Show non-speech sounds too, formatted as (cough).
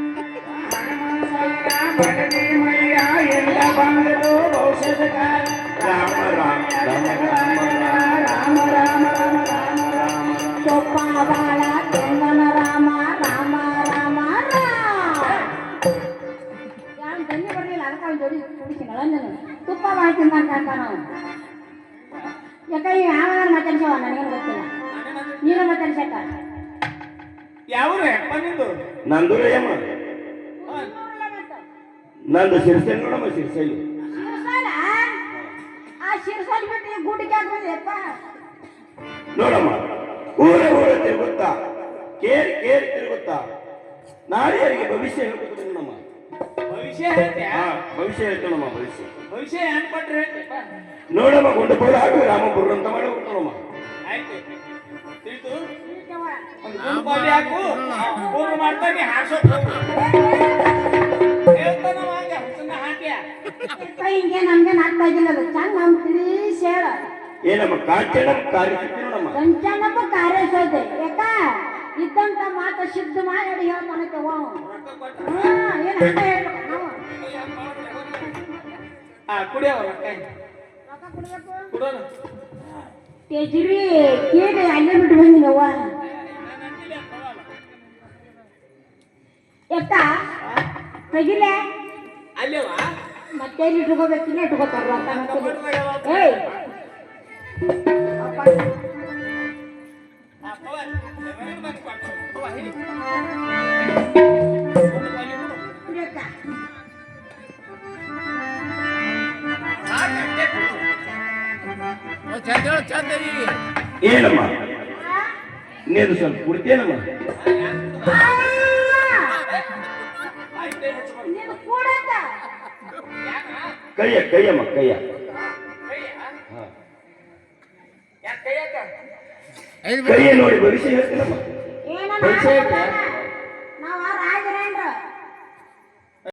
(laughs) ತುಪ್ಪ ಮಾಡಿ ತಿಂದಂತ ನಾವು ಯಾಕಂದ್ರೆ ಯಾವ ಮಾತಾಡ್ಸವ ನನಗೇನು ಗೊತ್ತಿಲ್ಲ. ನೀನು ಮಾತಾಡ್ಸಕ್ಕ? ಯಾವ್ರು ಹೆಪ್ಪ ನಿಂದು ನಂದು ಅಮ್ಮ ನಂದು ಸಿರ್ಸೈಲ್ ನೋಡಮ್ಮ ಶಿರ್ಸೆ ನೋಡಮ್ಮ ಊರ ಊರ ತಿರುಗುತ್ತಾ ಕೇರ್ ಕೇರ್ ತಿರುಗುತ್ತಾ ನಾಳೆಯರಿಗೆ ಭವಿಷ್ಯ ಹೇಳ್ಕೊಡ್ತೀನಿ ನೋಡಮ್ಮ. ಭವಿಷ್ಯ ಭವಿಷ್ಯ ಹೇಳ್ತಾನಮ್ಮ ಭವಿಷ್ಯ. ಭವಿಷ್ಯ ಹೆಂಗ್ ಕೊಟ್ರೆ ನೋಡಮ್ಮ ನೋಡಮ್ಮ ಗುಂಡಪುರ ಹಾಕಿ ರಾಮಪುರ ಅಂತ ಮಾಡಿ ಹೋಗ್ತಾನಮ್ಮ ಆಯ್ತು ತಿಳಿತು ಒಂದು ಬಾಡಿ ಹಾಕು. ಪೂರ್ವ ಮಾಡ್ತಾ ನೀ ಹಾರ್ಸೋಕ್ ಹೋಗು. ಹುಸನ್ನ ಹಾಕ್ಯ. ನಮ್ಗೆ ಅದು ಚಂದ ನಮ್ ತಿಳಿಸಿ ಹೇಳ ಏನಮ್ಮ ಯಾಕ ಇದ್ದಂತ ಮಾತ ಶುದ್ಧ ಮಾಡಿ ಹೇಳ್ತಾನಂತೆ ವಾ ರೊಕ್ಕ ಕೊಟ್ಟ ಹಾ ಏನ್ ಹಂಗ ಹೇಳ್ಬೇಕು ನಾವು? ಆ ಕುಡಿಯವ ರೊಕ್ಕ ರೊಕ್ಕ ಕೊಡ್ಬೇಕು? ಕುಡೋನು. ತೆಜ್ರಿ ಕೇಳಿ ಅಲ್ಲೇ ಬಿಟ್ಟು ಬಂದಿನವ್ವ. ಎತ್ತ ತೆಗಿಲೆ ಅಲ್ಲೇವಾ ಮತ್ತೆ ಎಲ್ಲಿ ಇಟ್ಕೋಬೇಕಿಲ್ಲ ಇಟ್ಕೋತಾರ ರೊಕ್ಕ ಮತ್ತೆ. ಏಯ್ ಆ ಪವರ್ ಎವರಿಗೂ ಬಂದು ಕೊಟ್ಟು ಪವರ್ ಹಿಡಿ ಕುಡಿಯಕ್ಕ. ಏನಮ್ಮ ನೀನು ಸ್ವಲ್ಪ ಕುಡ್ತೇನಮ್ಮ કયા કયામાં કયા કયા કયા નોડી ભવિષ્ય હશે ભવિષ્ય